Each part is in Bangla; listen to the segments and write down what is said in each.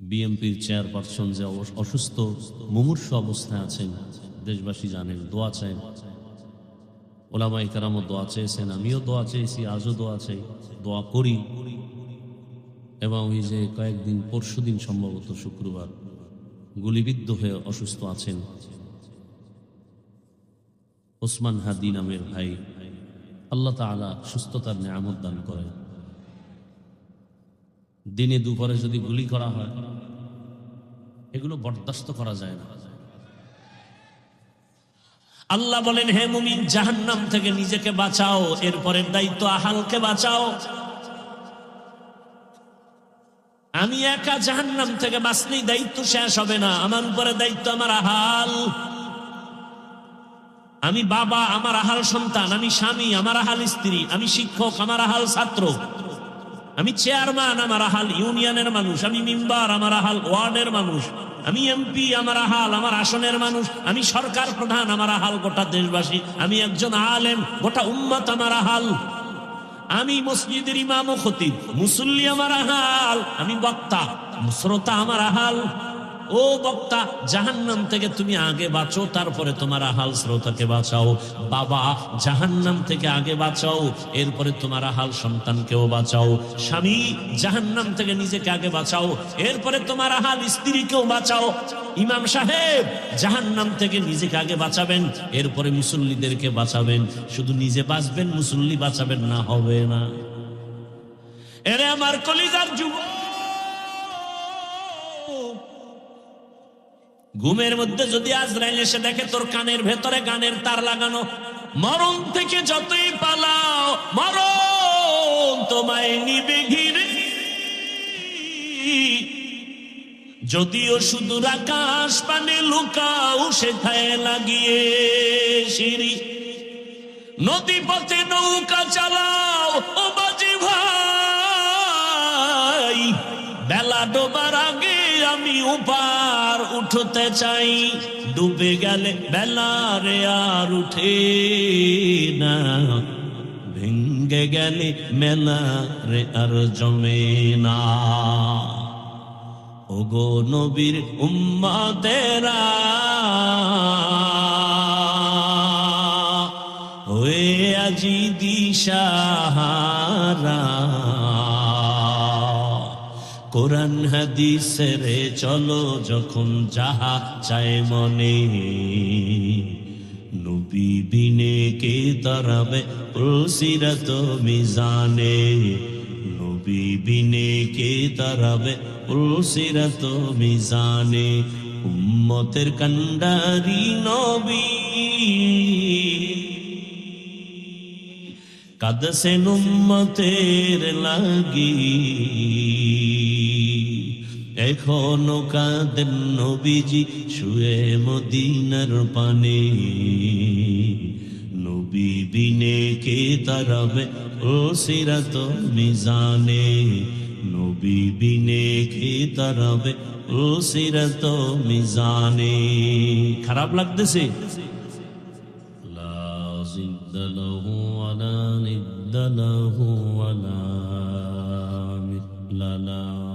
বিএমপির চেয়ারপারসন যে অসুস্থ, মুমূর্ষ অবস্থায় আছেন, দেশবাসী জানেন দোয়া চান ওলামাই কারামও দোয়া চেয়েছেন, আমিও দোয়া চেয়েছি, আজও দোয়া চাই, দোয়া করি। এবং ওই যে কয়েকদিন, পরশু দিন সম্ভবত শুক্রবার, গুলিবিদ্ধ হয়ে অসুস্থ আছেন ওসমান হাদি নামের ভাই। আল্লাহ তাআলা সুস্থতার নিয়ামত দান করেন। দিনে দুপুরে যদি গুলি করা হয়, এগুলো বরদাস্ত করা যায় না। আল্লাহ বলেন, হে মুমিন, জাহান্নাম থেকে নিজেকে বাঁচাও এরপরের দায়িত্ব আহালকে বাঁচাও। আমি একা জাহান্নাম থেকে বাঁচলেই দায়িত্ব শেষ হবে না, আমার উপরে দায়িত্ব আমার আহাল। আমি বাবা, আমার আহাল সন্তান, আমি স্বামী, আমার আহাল স্ত্রী, আমি শিক্ষক, আমার আহাল ছাত্র। আমি চেয়ারম্যান আমার আহাল ইউনিয়নের মানুষ, আমি মেম্বার আমার আহাল ওয়ার্ডের মানুষ, আমি এমপি আমার হাল আমার আসনের মানুষ, আমি সরকার প্রধান, আমার আহাল গোটা দেশবাসী, আমি একজন আলেম, গোটা উম্মত আমার হাল আমি মসজিদের ইমাম খতিব, মুসল্লি আমার হাল আমি বক্তা, শ্রোতা আমার আহাল। ও বক্তা, জাহান্নাম থেকে তুমি আগে বাঁচো, তারপরে তোমার আহাল শ্রোতাকে বাঁচাও। বাবা, জাহান্নাম থেকে আগে বাঁচাও, এরপরে তোমার আহাল সন্তানকেও বাঁচাও। স্বামী, জাহান্নাম থেকে নিজেকে আগে বাঁচাও, এরপরে তোমার আহাল স্ত্রীকেও বাঁচাও। ইমাম সাহেব, জাহান্নাম থেকে নিজেকে আগে বাঁচাবেন, এরপরে মুসল্লিদেরকে বাঁচাবেন। শুধু নিজে বাঁচবেন, মুসল্লি বাঁচাবেন না, হবে না। এরে আমার কলিজার যুব ঘুমের মধ্যে যদি আজরাইল এসে দেখে তোর কানের ভেতরে গানের তার লাগানো, মরণ থেকে যতই পালাও, মরণ তোমায় নিবে ঘিরে। যদিও শুধু আকাশ পানে লুকাও, সেথায় লাগিয়ে সিঁড়ি। নদী পথে নৌকা চালাও, ও বাজি ভাই, বেলা ডোবার আগে আমি উপার উঠতে চাই, ডুবে গেলে বেলা রে আর উঠে না। ভেঙ্গে গেলে মেলা আর জমে না। ওগো নবীর উম্মাদেরা হয়ে আজি দিশাহারা কোরআন হাদিসের চলো যখন যাহা চায় মনে। নবী বিনে কে তারাবে প্রসিরত মিজানে। নবী বিনে কে তারাবে প্রসিরত মিজানে। উম্মতের কান্ডারি নবী। কাদসেন উম্মতের লাগি। এখনো কাঁদেন নবীজি শুয়ে মদিনার পানে নবী বিনে কে তারাবে ও সিরাত মিজানে নবী বিনে কে তারাবে ও সিরাত মিজানে খারাপ লাগতেছে لا ضد له ولا ند له ولا مثل له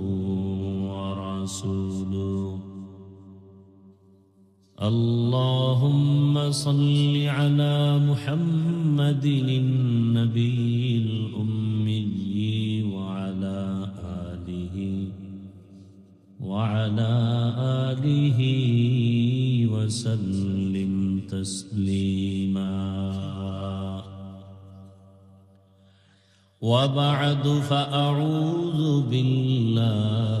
ورسوله اللهم صل على محمد النبي الأمي وعلى آله وعلى آله وسلم تسليما. وبعد فأعوذ بالله